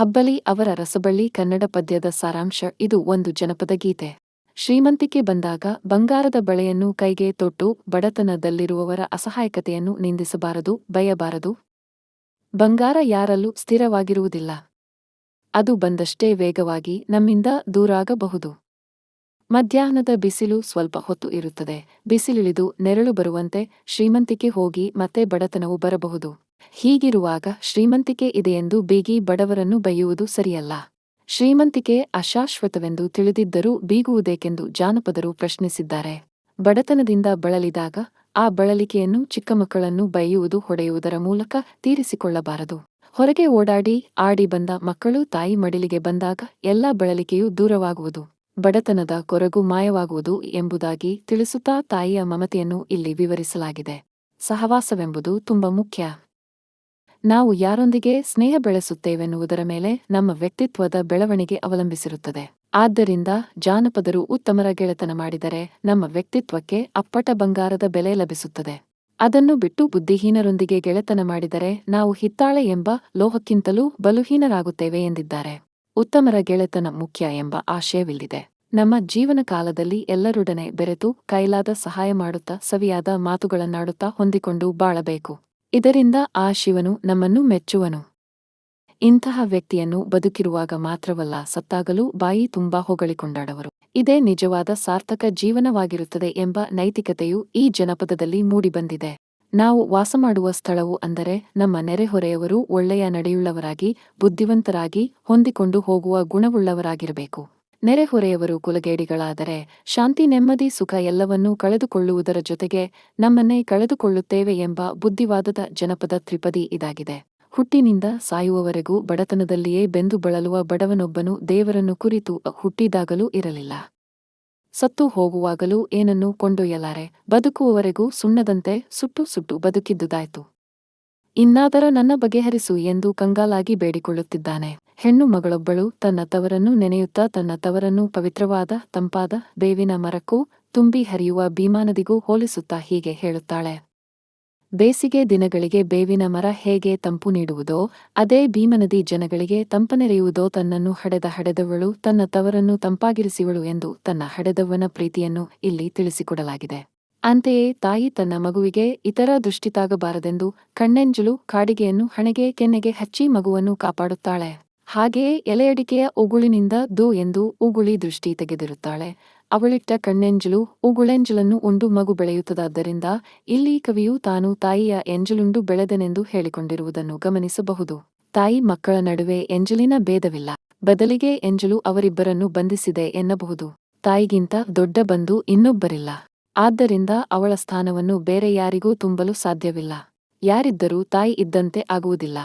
ಹಬ್ಬಲಿ ಅವರ ರಸಬಳ್ಳಿ ಕನ್ನಡ ಪದ್ಯದ ಸಾರಾಂಶ ಇದು ಒಂದು ಜನಪದ ಗೀತೆ. ಶ್ರೀಮಂತಿಕೆ ಬಂದಾಗ ಬಂಗಾರದ ಬಳೆಯನ್ನು ಕೈಗೆ ತೊಟ್ಟು ಬಡತನದಲ್ಲಿರುವವರ ಅಸಹಾಯಕತೆಯನ್ನು ನಿಂದಿಸಬಾರದು, ಬಯಬಾರದು. ಬಂಗಾರ ಯಾರಲ್ಲೂ ಸ್ಥಿರವಾಗಿರುವುದಿಲ್ಲ. ಅದು ಬಂದಷ್ಟೇ ವೇಗವಾಗಿ ನಮ್ಮಿಂದ ದೂರಾಗಬಹುದು. ಮಧ್ಯಾಹ್ನದ ಬಿಸಿಲು ಸ್ವಲ್ಪ ಹೊತ್ತು ಇರುತ್ತದೆ, ಬಿಸಿಲಿಳಿದು ನೆರಳು ಬರುವಂತೆ ಶ್ರೀಮಂತಿಕೆ ಹೋಗಿ ಮತ್ತೆ ಬಡತನವು ಬರಬಹುದು. ಹೀಗಿರುವಾಗ ಶ್ರೀಮಂತಿಕೆ ಇದೆಯೆಂದು ಬೀಗಿ ಬಡವರನ್ನು ಬೈಯುವುದು ಸರಿಯಲ್ಲ. ಶ್ರೀಮಂತಿಕೆ ಅಶಾಶ್ವತವೆಂದು ತಿಳಿದಿದ್ದರೂ ಬೀಗುವುದೇಕೆಂದು ಜಾನಪದರು ಪ್ರಶ್ನಿಸಿದ್ದಾರೆ. ಬಡತನದಿಂದ ಬಳಲಿದಾಗ ಆ ಬಳಲಿಕೆಯನ್ನು ಚಿಕ್ಕ ಮಕ್ಕಳನ್ನು ಬೈಯುವುದು ಹೊಡೆಯುವುದರ ಮೂಲಕ ತೀರಿಸಿಕೊಳ್ಳಬಾರದು. ಹೊರಗೆ ಓಡಾಡಿ ಆಡಿ ಬಂದ ಮಕ್ಕಳು ತಾಯಿ ಮಡಿಲಿಗೆ ಬಂದಾಗ ಎಲ್ಲ ಬಳಲಿಕೆಯೂ ದೂರವಾಗುವುದು. ಬಡತನದ ಕೊರಗು ಮಾಯವಾಗುವುದು ಎಂಬುದಾಗಿ ತಿಳಿಸುತ್ತಾ ತಾಯಿಯ ಮಮತೆಯನ್ನು ಇಲ್ಲಿ ವಿವರಿಸಲಾಗಿದೆ. ಸಹವಾಸವೆಂಬುದು ತುಂಬ ಮುಖ್ಯ. ನಾವು ಯಾರೊಂದಿಗೆ ಸ್ನೇಹ ಬೆಳೆಸುತ್ತೇವೆನ್ನುವುದರ ಮೇಲೆ ನಮ್ಮ ವ್ಯಕ್ತಿತ್ವದ ಬೆಳವಣಿಗೆ ಅವಲಂಬಿಸಿರುತ್ತದೆ. ಆದ್ದರಿಂದ ಜಾನಪದರು ಉತ್ತಮರ ಗೆಳೆತನ ಮಾಡಿದರೆ ನಮ್ಮ ವ್ಯಕ್ತಿತ್ವಕ್ಕೆ ಅಪ್ಪಟ ಬಂಗಾರದ ಬೆಲೆ ಲಭಿಸುತ್ತದೆ. ಅದನ್ನು ಬಿಟ್ಟು ಬುದ್ಧಿಹೀನರೊಂದಿಗೆ ಗೆಳೆತನ ಮಾಡಿದರೆ ನಾವು ಹಿತ್ತಾಳೆ ಎಂಬ ಲೋಹಕ್ಕಿಂತಲೂ ಬಲುಹೀನರಾಗುತ್ತೇವೆ ಎಂದಿದ್ದಾರೆ. ಉತ್ತಮರ ಗೆಳೆತನ ಮುಖ್ಯ ಎಂಬ ಆಶಯವಿಲ್ಲಿದೆ. ನಮ್ಮ ಜೀವನ ಕಾಲದಲ್ಲಿ ಎಲ್ಲರೊಡನೆ ಬೆರೆತು ಕೈಲಾದ ಸಹಾಯ ಮಾಡುತ್ತಾ ಸವಿಯಾದ ಮಾತುಗಳನ್ನಾಡುತ್ತಾ ಹೊಂದಿಕೊಂಡು ಬಾಳಬೇಕು. ಇದರಿಂದ ಆ ಶಿವನು ನಮ್ಮನ್ನು ಮೆಚ್ಚುವನು. ಇಂತಹ ವ್ಯಕ್ತಿಯನ್ನು ಬದುಕಿರುವಾಗ ಮಾತ್ರವಲ್ಲ, ಸತ್ತಾಗಲೂ ಬಾಯಿ ತುಂಬಾ ಹೊಗಳಿಕೊಂಡಾಡವರು. ಇದೇ ನಿಜವಾದ ಸಾರ್ಥಕ ಜೀವನವಾಗಿರುತ್ತದೆ ಎಂಬ ನೈತಿಕತೆಯು ಈ ಜನಪದದಲ್ಲಿ ಮೂಡಿಬಂದಿದೆ. ನಾವು ವಾಸ ಮಾಡುವ ಸ್ಥಳವು ಅಂದರೆ ನಮ್ಮ ನೆರೆಹೊರೆಯವರು ಒಳ್ಳೆಯ ನಡೆಯುಳ್ಳವರಾಗಿ, ಬುದ್ಧಿವಂತರಾಗಿ ಹೊಂದಿಕೊಂಡು ಹೋಗುವ ಗುಣವುಳ್ಳವರಾಗಿರಬೇಕು. ನೆರೆಹೊರೆಯವರು ಕುಲಗೇಡಿಗಳಾದರೆ ಶಾಂತಿ, ನೆಮ್ಮದಿ, ಸುಖ ಎಲ್ಲವನ್ನೂ ಕಳೆದುಕೊಳ್ಳುವುದರ ಜೊತೆಗೆ ನಮ್ಮನ್ನೇ ಕಳೆದುಕೊಳ್ಳುತ್ತೇವೆ ಎಂಬ ಬುದ್ಧಿವಾದದ ಜನಪದ ತ್ರಿಪದಿ ಇದಾಗಿದೆ. ಹುಟ್ಟಿನಿಂದ ಸಾಯುವವರೆಗೂ ಬಡತನದಲ್ಲಿಯೇ ಬೆಂದು ಬಳಲುವ ಬಡವನೊಬ್ಬನು ದೇವರನ್ನು ಕುರಿತು ಹುಟ್ಟಿದಾಗಲೂ ಇರಲಿಲ್ಲ. ಸತ್ತು ಹೋಗುವಾಗಲೂ ಏನನ್ನೂ ಕೊಂಡೊಯ್ಯಲಾರೆ? ಬದುಕುವವರೆಗೂ ಸುಣ್ಣದಂತೆ ಸುಟ್ಟು ಸುಟ್ಟು ಬದುಕಿದ್ದುದಾಯ್ತು. ಇನ್ನಾದರ ನನ್ನ ಬಗೆಹರಿಸು ಎಂದು ಕಂಗಾಲಾಗಿ ಬೇಡಿಕೊಳ್ಳುತ್ತಿದ್ದಾನೆ. ಹೆಣ್ಣು ಮಗಳೊಬ್ಬಳು ತನ್ನ ತವರನ್ನು ನೆನೆಯುತ್ತಾ ತನ್ನ ತವರನ್ನು ಪವಿತ್ರವಾದ ತಂಪಾದ ಬೇವಿನ ಮರಕ್ಕೂ ತುಂಬಿ ಹರಿಯುವ ಭೀಮಾನದಿಗೂ ಹೋಲಿಸುತ್ತಾ ಹೀಗೆ ಹೇಳುತ್ತಾಳೆ. ಬೇಸಿಗೆ ದಿನಗಳಿಗೆ ಬೇವಿನ ಮರ ಹೇಗೆ ತಂಪು ನೀಡುವುದೋ, ಅದೇ ಭೀಮನದಿ ಜನಗಳಿಗೆ ತಂಪನೆರೆಯುವುದೋ ತನ್ನನ್ನು ಹಡೆದ ಹಡೆದವಳು ತನ್ನ ತವರನ್ನು ತಂಪಾಗಿರಿಸಿವಳು ಎಂದು ತನ್ನ ಹಡೆದವನ ಪ್ರೀತಿಯನ್ನು ಇಲ್ಲಿ ತಿಳಿಸಿಕೊಡಲಾಗಿದೆ. ಅಂತೆಯೇ ತಾಯಿ ತನ್ನ ಮಗುವಿಗೆ ಇತರ ದೃಷ್ಟಿತಾಗಬಾರದೆಂದು ಕಣ್ಣೆಂಜಲು ಕಾಡಿಗೆಯನ್ನು ಹಣೆಗೆ ಕೆನ್ನೆಗೆ ಹಚ್ಚಿ ಮಗುವನ್ನು ಕಾಪಾಡುತ್ತಾಳೆ. ಹಾಗೆಯೇ ಎಲೆಯಡಿಕೆಯ ಉಗುಳಿನಿಂದ ದೋ ಎಂದು ಉಗುಳಿ ದೃಷ್ಟಿ ತೆಗೆದಿರುತ್ತಾಳೆ. ಅವಳಿಟ್ಟ ಕಣ್ಣೆಂಜಲು ಉಗುಳೆಂಜಲನ್ನು ಉಂಡು ಮಗು ಬೆಳೆಯುತ್ತದಾದ್ದರಿಂದ ಇಲ್ಲಿ ಕವಿಯು ತಾನು ತಾಯಿಯ ಎಂಜಲುಂಡು ಬೆಳೆದನೆಂದು ಹೇಳಿಕೊಂಡಿರುವುದನ್ನು ಗಮನಿಸಬಹುದು. ತಾಯಿ ಮಕ್ಕಳ ನಡುವೆ ಎಂಜಲಿನ ಭೇದವಿಲ್ಲ. ಬದಲಿಗೆ ಎಂಜಲು ಅವರಿಬ್ಬರನ್ನು ಬಂಧಿಸಿದೆ ಎನ್ನಬಹುದು. ತಾಯಿಗಿಂತ ದೊಡ್ಡ ಬಂಧು ಇನ್ನೊಬ್ಬರಿಲ್ಲ. ಆದ್ದರಿಂದ ಅವಳ ಸ್ಥಾನವನ್ನು ಬೇರೆ ಯಾರಿಗೂ ತುಂಬಲು ಸಾಧ್ಯವಿಲ್ಲ. ಯಾರಿದ್ದರೂ ತಾಯಿ ಇದ್ದಂತೆ ಆಗುವುದಿಲ್ಲ.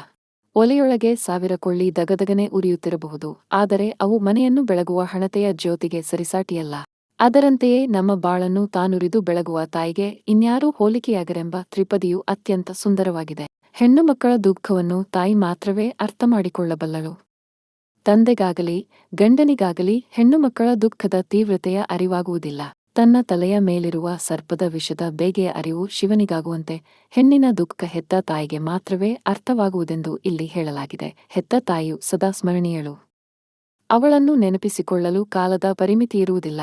ಒಲೆಯೊಳಗೆ ಸಾವಿರ ಕೊಳ್ಳಿ ದಗದಗನೆ ಉರಿಯುತ್ತಿರಬಹುದು. ಆದರೆ ಅವು ಮನೆಯನ್ನು ಬೆಳಗುವ ಹಣತೆಯ ಜ್ಯೋತಿಗೆ ಸರಿಸಾಟಿಯಲ್ಲ. ಅದರಂತೆಯೇ ನಮ್ಮ ಬಾಳನ್ನು ತಾನುರಿದು ಬೆಳಗುವ ತಾಯಿಗೆ ಇನ್ಯಾರೂ ಹೋಲಿಕೆಯಾಗರೆಂಬ ತ್ರಿಪದಿಯು ಅತ್ಯಂತ ಸುಂದರವಾಗಿದೆ. ಹೆಣ್ಣು ಮಕ್ಕಳ ದುಃಖವನ್ನು ತಾಯಿ ಮಾತ್ರವೇ ಅರ್ಥ ಮಾಡಿಕೊಳ್ಳಬಲ್ಲಳು ತಂದೆಗಾಗಲಿ ಗಂಡನಿಗಾಗಲಿ ಹೆಣ್ಣು ಮಕ್ಕಳ ದುಃಖದ ತೀವ್ರತೆಯ ಅರಿವಾಗುವುದಿಲ್ಲ. ತನ್ನ ತಲೆಯ ಮೇಲಿರುವ ಸರ್ಪದ ವಿಷದ ಬೇಗೆಯ ಅರಿವು ಶಿವನಿಗಾಗುವಂತೆ ಹೆಣ್ಣಿನ ದುಃಖ ಹೆತ್ತ ತಾಯಿಗೆ ಮಾತ್ರವೇ ಅರ್ಥವಾಗುವುದೆಂದು ಇಲ್ಲಿ ಹೇಳಲಾಗಿದೆ. ಹೆತ್ತ ತಾಯಿಯು ಸದಾ ಸ್ಮರಣೀಯಳು. ಅವಳನ್ನು ನೆನಪಿಸಿಕೊಳ್ಳಲು ಕಾಲದ ಪರಿಮಿತಿಯಿರುವುದಿಲ್ಲ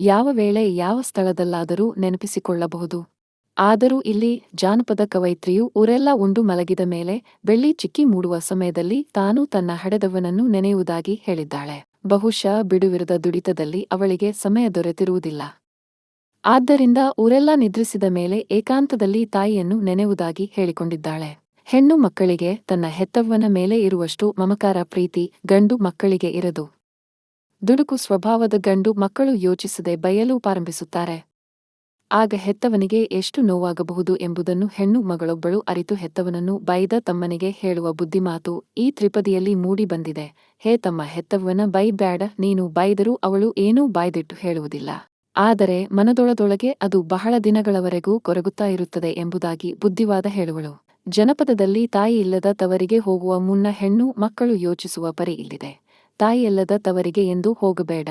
ಯಾವ ವೇಳೆ ಯಾವ ಸ್ಥಳದಲ್ಲಾದರೂ ನೆನಪಿಸಿಕೊಳ್ಳಬಹುದು. ಆದರೂ ಇಲ್ಲಿ ಜಾನಪದ ಕವಯಿತ್ರಿಯು ಊರೆಲ್ಲ ಉಂಡು ಮಲಗಿದ ಮೇಲೆ ಬೆಳ್ಳಿ ಚಿಕ್ಕಿ ಮೂಡುವ ಸಮಯದಲ್ಲಿ ತಾನು ತನ್ನ ಹಡೆದವನನ್ನು ನೆನೆಯುವುದಾಗಿ ಹೇಳಿದ್ದಾಳೆ. ಬಹುಶಃ ಬಿಡುವಿರದ ದುಡಿತದಲ್ಲಿ ಅವಳಿಗೆ ಸಮಯ ದೊರೆತಿರುವುದಿಲ್ಲ. ಆದ್ದರಿಂದ ಊರೆಲ್ಲ ನಿದ್ರಿಸಿದ ಮೇಲೆ ಏಕಾಂತದಲ್ಲಿ ತಾಯಿಯನ್ನು ನೆನೆಯುವುದಾಗಿ ಹೇಳಿಕೊಂಡಿದ್ದಾಳೆ. ಹೆಣ್ಣು ಮಕ್ಕಳಿಗೆ ತನ್ನ ಹೆತ್ತವ್ವನ ಮೇಲೆ ಇರುವಷ್ಟು ಮಮಕಾರ ಪ್ರೀತಿ ಗಂಡು ಮಕ್ಕಳಿಗೆ ಇರದು. ದುಡುಕು ಸ್ವಭಾವದ ಗಂಡು ಮಕ್ಕಳು ಯೋಚಿಸದೆ ಬಯಲು ಪ್ರಾರಂಭಿಸುತ್ತಾರೆ. ಆಗ ಹೆತ್ತವನಿಗೆ ಎಷ್ಟು ನೋವಾಗಬಹುದು ಎಂಬುದನ್ನು ಹೆಣ್ಣು ಮಗಳೊಬ್ಬಳು ಅರಿತು ಹೆತ್ತವನನ್ನು ಬೈದ ತಮ್ಮನಿಗೆ ಹೇಳುವ ಬುದ್ಧಿಮಾತು ಈ ತ್ರಿಪದಿಯಲ್ಲಿ ಮೂಡಿ ಬಂದಿದೆ. ಹೇ ತಮ್ಮ ಹೆತ್ತವನ ಬೈಬ್ಯಾಡ ನೀನು ಬೈದರೂ ಅವಳು ಏನೂ ಬಾಯ್ದಿಟ್ಟು ಹೇಳುವುದಿಲ್ಲ. ಆದರೆ ಮನದೊಳದೊಳಗೆ ಅದು ಬಹಳ ದಿನಗಳವರೆಗೂ ಕೊರಗುತ್ತಾ ಇರುತ್ತದೆ ಎಂಬುದಾಗಿ ಬುದ್ಧಿವಾದ ಹೇಳುವಳು. ಜನಪದದಲ್ಲಿ ತಾಯಿ ಇಲ್ಲದ ತವರಿಗೆ ಹೋಗುವ ಮುನ್ನ ಹೆಣ್ಣು ಮಕ್ಕಳು ಯೋಚಿಸುವ ಪರಿ ಇಲ್ಲಿದೆ. ತಾಯಿಯಲ್ಲದ ತವರಿಗೆ ಎಂದು ಹೋಗಬೇಡ.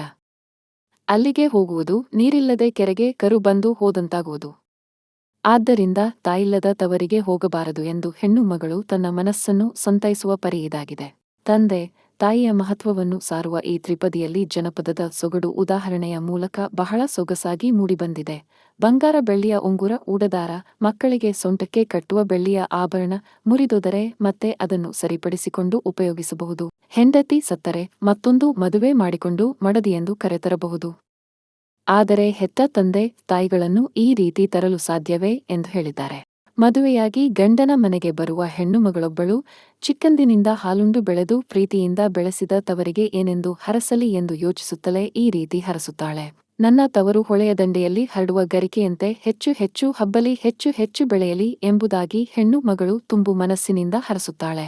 ಅಲ್ಲಿಗೆ ಹೋಗುವುದು ನೀರಿಲ್ಲದೆ ಕೆರೆಗೆ ಕರು ಬಂದು ಹೋದಂತಾಗುವುದು. ಆದ್ದರಿಂದ ತಾಯಿಲ್ಲದ ತವರಿಗೆ ಹೋಗಬಾರದು ಎಂದು ಹೆಣ್ಣು ಮಗಳು ತನ್ನ ಮನಸ್ಸನ್ನು ಸಂತೈಸುವ ಪರಿ ಇದಾಗಿದೆ. ತಂದೆ ತಾಯಿಯ ಮಹತ್ವವನ್ನು ಸಾರುವ ಈ ತ್ರಿಪದಿಯಲ್ಲಿ ಜನಪದದ ಸೊಗಡು ಉದಾಹರಣೆಯ ಮೂಲಕ ಬಹಳ ಸೊಗಸಾಗಿ ಮೂಡಿಬಂದಿದೆ. ಬಂಗಾರ ಬೆಳ್ಳಿಯ ಉಂಗುರ ಊಡದಾರ ಮಕ್ಕಳಿಗೆ ಸೊಂಟಕ್ಕೆ ಕಟ್ಟುವ ಬೆಳ್ಳಿಯ ಆಭರಣ ಮುರಿದೊದರೆ ಮತ್ತೆ ಅದನ್ನು ಸರಿಪಡಿಸಿಕೊಂಡು ಉಪಯೋಗಿಸಬಹುದು. ಹೆಂಡತಿ ಸತ್ತರೆ, ಮತ್ತೊಂದು ಮದುವೆ ಮಾಡಿಕೊಂಡು ಮಡದಿಯೆಂದು ಕರೆತರಬಹುದು. ಆದರೆ ಹೆತ್ತ ತಂದೆ ತಾಯಿಗಳನ್ನು ಈ ರೀತಿ ತರಲು ಸಾಧ್ಯವೇ ಎಂದು ಹೇಳಿದ್ದಾರೆ. ಮದುವೆಯಾಗಿ ಗಂಡನ ಮನೆಗೆ ಬರುವ ಹೆಣ್ಣುಮಗಳೊಬ್ಬಳು ಚಿಕ್ಕಂದಿನಿಂದ ಹಾಲುಂಡು ಬೆಳೆದು ಪ್ರೀತಿಯಿಂದ ಬೆಳೆಸಿದ ತವರಿಗೆ ಏನೆಂದು ಹರಸಲಿ ಎಂದು ಯೋಚಿಸುತ್ತಲೇ ಈ ರೀತಿ ಹರಸುತ್ತಾಳೆ. ನನ್ನ ತವರು ಹೊಳೆಯ ದಂಡೆಯಲ್ಲಿ ಹರಡುವ ಗರಿಕೆಯಂತೆ ಹೆಚ್ಚು ಹೆಚ್ಚು ಹಬ್ಬಲಿ ಹೆಚ್ಚು ಹೆಚ್ಚು ಬೆಳೆಯಲಿ ಎಂಬುದಾಗಿ ಹೆಣ್ಣು ಮಗಳು ತುಂಬು ಮನಸ್ಸಿನಿಂದ ಹರಸುತ್ತಾಳೆ.